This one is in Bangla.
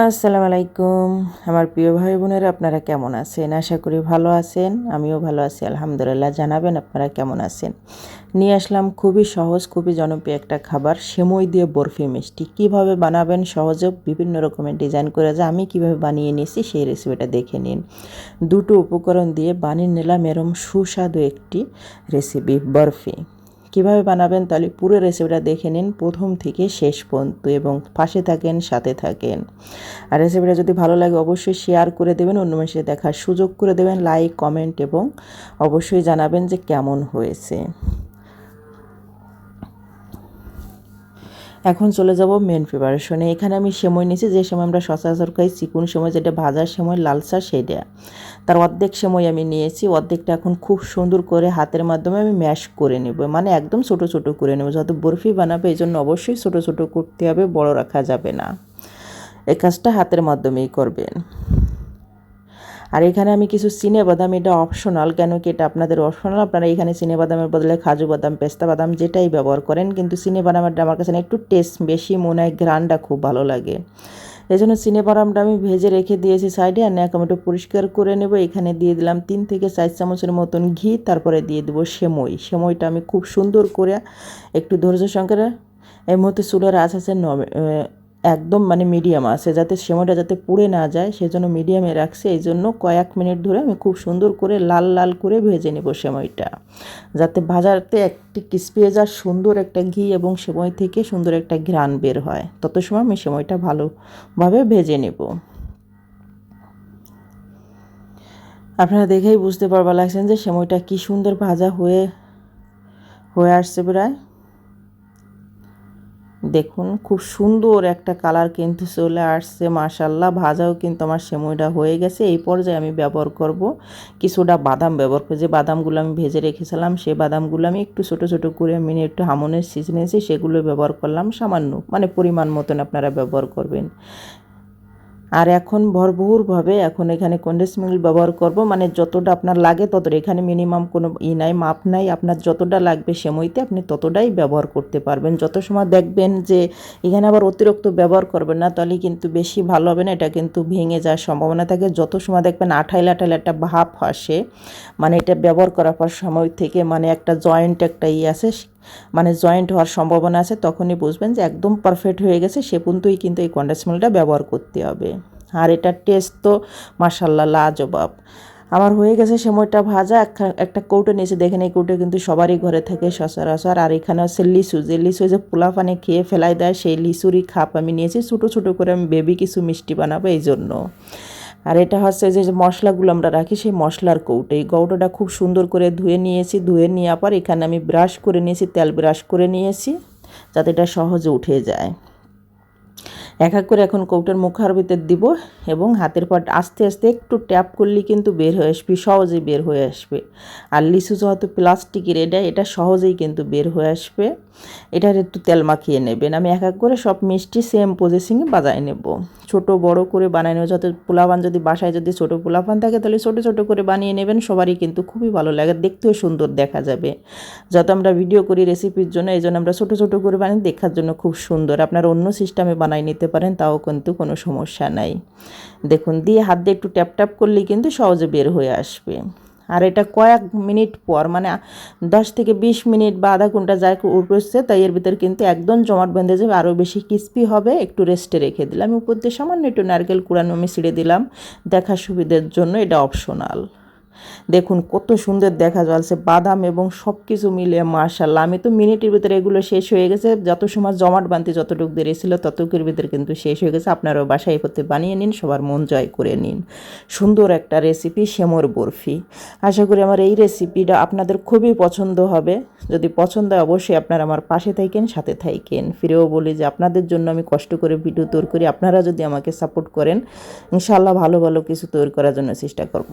আসসালামু আলাইকুম। আমার প্রিয় ভাই বোনেরা, আপনারা কেমন আছেন? আশা করি ভালো আছেন। আমিও ভালো আছি, আলহামদুলিল্লাহ। জানাবেন আপনারা কেমন আছেন? নিয়ে আসলাম খুবই সহজ, খুবই জনপ্রিয় একটা খাবার, সেমই দিয়ে বরফি মিষ্টি। কীভাবে বানাবেন সহজে, বিভিন্ন রকমের ডিজাইন করে যে আমি কীভাবে বানিয়ে নিয়েছি, সেই রেসিপিটা দেখে নিন। দুটো উপকরণ দিয়ে বানিয়ে নিলাম এরম সুস্বাদু একটি রেসিপি, বরফি। কীভাবে বানাবেন তাহলে পুরো রেসিপিটা দেখে নিন, প্রথম থেকে শেষ পর্যন্ত এবং পাশে থাকেন, সাথে থাকেন। আর রেসিপিটা যদি ভালো লাগে অবশ্যই শেয়ার করে দেবেন, অন্য মানুষের দেখার সুযোগ করে দেবেন লাইক কমেন্ট এবং অবশ্যই জানাবেন যে কেমন হয়েছে। এখন চলে যাব মেন প্রিপারেশনে এখানে আমি সময় নিয়েছি, যে সময় আমরা সচরাচর খাই চিকুন সময় যেটা ভাজার সময় লালসা সেটা তার অর্ধেক সময় আমি নিয়েছি, অর্ধেকটা এখন খুব সুন্দর করে হাতের মাধ্যমে আমি ম্যাশ করে নেব। মানে একদম ছোট ছোট করে নেব। যত বরফি বানাবে, এই জন্য অবশ্যই ছোট ছোট করতে হবে, বড় রাখা যাবে না। এই কাজটা হাতের মাধ্যমেই করবেন। আর এখানে আমি কিছু চিনে বাদাম, এটা অপশনাল কেন কি এটা আপনাদের অপশনাল আপনারা এখানে চিনে বাদামের বদলে কাজু বাদাম, পেস্তা বাদাম যেটাই ব্যবহার করেন, কিন্তু চিনে বাদামেরটা আমার কাছে একটু টেস্ট বেশি, মনে হয় গ্রানটা খুব ভালো লাগে। এই জন্য চিনে বাদামটা আমি ভেজে রেখে দিয়েছি সাইডে আর ন্যাক একটু পরিষ্কার করে নেব। এখানে দিয়ে দিলাম তিন থেকে চার চামচের মতন ঘি, তারপরে দিয়ে দেবো সেমই। সেমইটা আমি খুব সুন্দর করে একটু ধৈর্য সঙ্গে এই মুহূর্তে চুলের আছ আছে একদম মানে মিডিয়াম আছে। যাতে সেমাইটা যাতে পুড়ে না যায়, সেজন্য মিডিয়ামে রাখছি। এই জন্য কয়েক মিনিট ধরে আমি খুব সুন্দর করে লাল লাল করে ভেজে নেব সেমাইটা। যাতে ভাজাতে একটি ক্রিস্পি যার সুন্দর একটা ঘি এবং সেমাই থেকে সুন্দর একটা ঘ্রাণ বের হয়। তত সময় আমি সেমাইটা ভালোভাবে ভেজে নেব। আপনারা দেখেই বুঝতে পারবা লাগছেন যে সেমাইটা কি সুন্দর ভাজা হয়ে হয়ে আসছে প্রায়। দেখুন, খুব সুন্দর একটা কালার কিন্তু চলে আসছে মাশাল্লাহ ভাজাও কিন্তু আমার সেময়টা হয়ে গেছে। এই পর্যায়ে আমি ব্যবহার করব কিছুটা বাদাম ব্যবহার করে যে বাদামগুলো আমি ভেজে রেখেছিলাম সেই বাদামগুলো আমি একটু ছোটো ছোটো করে আমি একটু হামনের সিজনেছি সেগুলো ব্যবহার করলাম সামান্য মানে পরিমাণ মতন আপনারা ব্যবহার করবেন। আর এখন ভরপুরভাবে এখন এখানে কন্ডেন্স মিল্ক ব্যবহার করব মানে যতটা আপনার লাগে ততটা। এখানে মিনিমাম কোনো ই নাই, মাপ নাই, আপনার যতটা লাগবে সেমইতে আপনি ততটাই ব্যবহার করতে পারবেন। যত সময় দেখবেন যে এখানে আবার অতিরিক্ত ব্যবহার করবেন না, তাহলে কিন্তু বেশি ভালো হবে না, এটা কিন্তু ভেঙে যাওয়ার সম্ভাবনা থাকে। যত সময় দেখবেন আঠাইল আঠাইল একটা ভাব আসে মানে এটা ব্যবহার করার পর সময় থেকে মানে একটা জয়েন্ট একটা ই আছে মানে জয়েন্ট হওয়ার সম্ভাবনা আছে, তখনই বুঝবেন যে একদম পারফেক্ট হয়ে গেছে, সে পর্যন্তই কিন্তু এই কন্ডেন্স ব্যবহার করতে হবে। আর এটার টেস্ট তো মাসাল্লাহ লাজবাব। আমার হয়ে গেছে সময়টা ভাজা, একটা কৌটো নিয়েছে, দেখেন এই কৌটো কিন্তু সবারই ঘরে থাকে সচরাচর। আর এখানে হচ্ছে লিচু, যে লিচু যে পোলা পানি খেয়ে ফেলাই দেয়, সেই লিচুরই খাপ আমি নিয়েছি, ছোটো ছোটো করে আমি বেবি কিছু মিষ্টি বানাবো এই জন্য আর এটা হচ্ছে যে মশলাগুলো আমরা রাখি, সেই মশলার কৌটো। এই কৌটোটা খুব সুন্দর করে ধুয়ে নিয়েছি, ধুয়ে নেওয়ার পর এখানে আমি ব্রাশ করে নিয়েছি, তেল ব্রাশ করে নিয়েছি, যাতে এটা সহজে উঠে যায়। এক এক করে এখন কৌটার মুখার ভিতর দিব এবং হাতের পর আস্তে আস্তে একটু ট্যাপ করলে কিন্তু বের হয়ে আসবে, সহজেই বের হয়ে আসবে। আর লিচু যেহেতু প্লাস্টিকের, এটা এটা সহজেই কিন্তু বের হয়ে আসবে। এটার একটু তেল মাখিয়ে নেবেন। আমি এক এক করে সব মিষ্টি সেম প্রসেসিংয়ে বাজায় নেব। ছোট, বড় করে বানাই নেব। যাতে পোলাপান যদি বাসায় যদি ছোটো পোলাপান থাকে, তাহলে ছোটো ছোটো করে বানিয়ে নেবেন। সবারই কিন্তু খুবই ভালো লাগে। দেখতেও সুন্দর দেখা যাবে। যত আমরা ভিডিও করি রেসিপির জন্য, এই জন্য আমরা ছোটো ছোটো করে বানিয়ে দেখার জন্য খুব সুন্দর। আপনার অন্য সিস্টেমে বানাই নিতে পারেন, তাও কিন্তু কোনো সমস্যা নাই। দেখুন, দিয়ে হাত দিয়ে একটু ট্যাপ ট্যাপ করলেই কিন্তু সহজে বের হয়ে আসবে। আর এটা কয়েক মিনিট পর মানে দশ থেকে বিশ মিনিট বা আধা ঘণ্টা যায় উপরছে তাই এর ভিতরে কিন্তু একদম জমাট বেঁধে যাবে, আরও বেশি ক্রিস্পি হবে, একটু রেস্টে রেখে দিলাম। উপর দিয়ে সামান্য একটু নারকেল কুড়ানো ছিঁড়ে দিলাম। দেখার সুবিধের জন্য এটা অপশনাল দেখুন, কত সুন্দর দেখা যাচ্ছে বাদাম এবং সব কিছু মিলিয়ে মার্শাল্লাহ আমি তো মিনিটের ভিতরে এগুলো শেষ হয়ে গেছে, যত সময় জমাট বানতে যতটুকু দেরি ছিল ততটুকুর ভিতরে কিন্তু শেষ হয়ে গেছে। আপনারাও বাসায় করতে বানিয়ে নিন, সবার মন জয় করে নিন। সুন্দর একটা রেসিপি সেমর বরফি। আশা করি আমার এই রেসিপিটা আপনাদের খুবই পছন্দ হবে। যদি পছন্দ হয়, অবশ্যই আপনারা আমার পাশে থাকেন, সাথে থাকেন। ফিরেও বলি যে আপনাদের জন্য আমি কষ্ট করে ভিডিও তৈরি করি, আপনারা যদি আমাকে সাপোর্ট করেন, ইনশাআল্লাহ ভালো ভালো কিছু তৈরি করার জন্য চেষ্টা করব।